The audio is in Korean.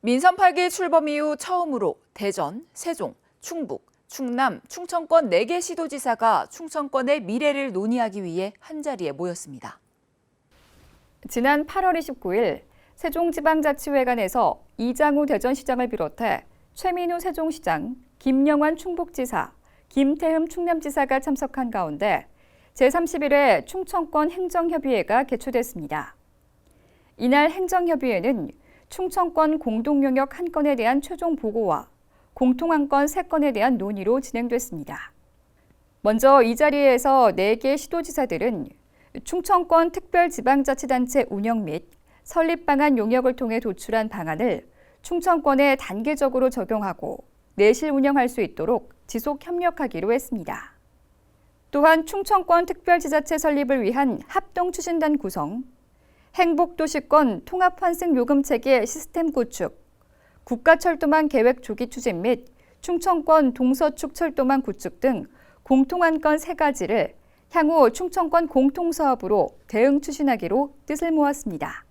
민선 8기 출범 이후 처음으로 대전, 세종, 충북, 충남, 충청권 4개 시도지사가 충청권의 미래를 논의하기 위해 한자리에 모였습니다. 지난 8월 29일 세종지방자치회관에서 이장우 대전시장을 비롯해 최민우 세종시장, 김영환 충북지사, 김태흠 충남지사가 참석한 가운데 제31회 충청권 행정협의회가 개최됐습니다. 이날 행정협의회는 충청권 공동영역 한 건에 대한 최종 보고와 공통안건 3건에 대한 논의로 진행됐습니다. 먼저 이 자리에서 4개 시도지사들은 충청권 특별지방자치단체 운영 및 설립 방안 용역을 통해 도출한 방안을 충청권에 단계적으로 적용하고 내실 운영할 수 있도록 지속 협력하기로 했습니다. 또한 충청권 특별지자체 설립을 위한 합동 추진단 구성, 행복도시권 통합환승 요금체계 시스템 구축, 국가철도망 계획 조기 추진 및 충청권 동서축 철도망 구축 등 공통안건 세 가지를 향후 충청권 공통사업으로 대응 추진하기로 뜻을 모았습니다.